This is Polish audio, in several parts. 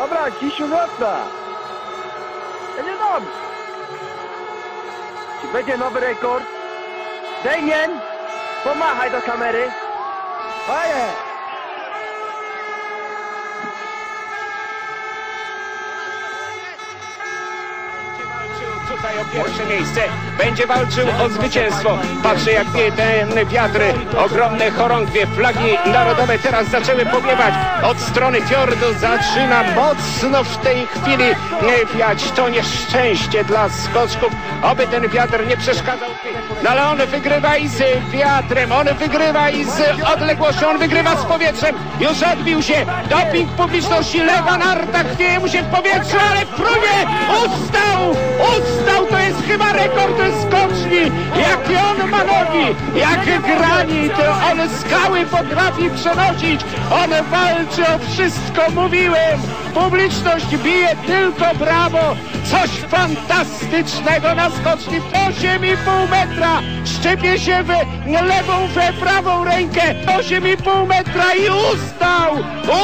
Dobra, Kisiu wraca. Będzie dobrze. Czy będzie nowy rekord? Damien, pomachaj do kamery. Faję. O pierwsze miejsce. Będzie walczył o zwycięstwo. Patrzę jak wieje ten wiatr. Ogromne chorągwie, flagi narodowe teraz zaczęły powiewać. Od strony fiordu zaczyna mocno w tej chwili wiać. To nieszczęście dla skoczków. Oby ten wiatr nie przeszkadzał. No ale on wygrywa i z wiatrem, on wygrywa i z odległością, on wygrywa z powietrzem. Już odbił się. Doping publiczności, lewa narta chwieje mu się w powietrzu, ale w próbie! Ustał! To jest chyba rekord skoczni! Jakie on ma nogi! Jak granit! On skały potrafi przenosić! On walczy o wszystko, mówiłem! Publiczność bije tylko brawo! Coś fantastycznego na skoczni! 8,5 metra! Szczepie się w lewą, we prawą rękę! 8,5 metra i ustał!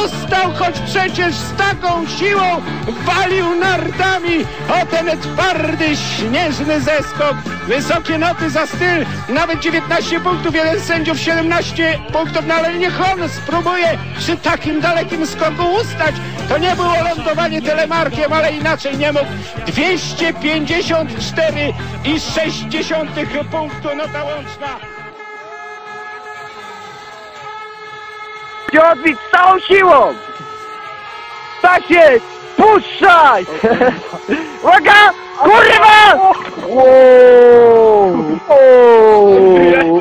Ustał, choć przecież z taką siłą walił nartami o ten twardy, śnieżny zeskok. Wysokie noty za styl, nawet 19 punktów, jeden z sędziów 17 punktów, no ale niech on spróbuje przy takim dalekim skoku ustać. To nie było lądowanie telemarkiem, ale inaczej nie mógł. 254 i 60 punktu, nota łączna. Z całą siłą. Tak jest. Puszczaj. Uwaga. Kurwa.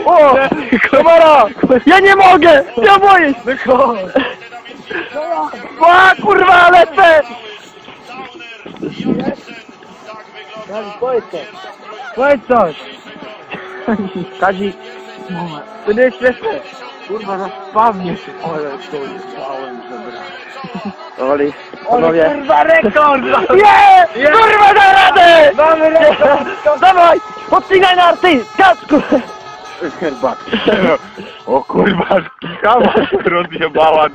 O, kamera. Ja nie mogę. Ja boję się. A, kurwa, lecę. Powiedz coś. Powiedz coś. Kadzi, to nie jest śmieszne. Kurwa, na spawnie się. Ale to jebałem, że Oli, panowie. kurwa, rekord! Nie! Kurwa, da radę! Mamy rekord! Dawaj! Podcinaj narty! Kasku! Herbatki. O kurwa, kawa się rozjebała.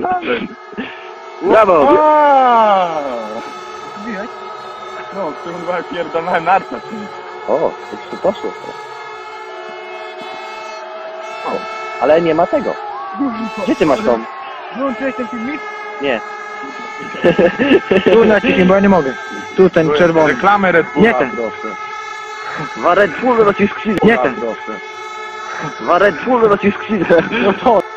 Brawo! Widać? No, kurwa, pierdolałem narta. O, już tu poszło. O, ale nie ma tego. Gdzie ty masz tą? Włączyłeś ten filmik? Nie. Tu naciśnij, bo ja nie mogę. Tu ten czerwony. Reklamę Red Bulla, Nie ten. proszę. Dwa Red Bulle na ci skrzydle. Nie ten. Proszę. Dwa Red Bulle na ci skrzydle. No to.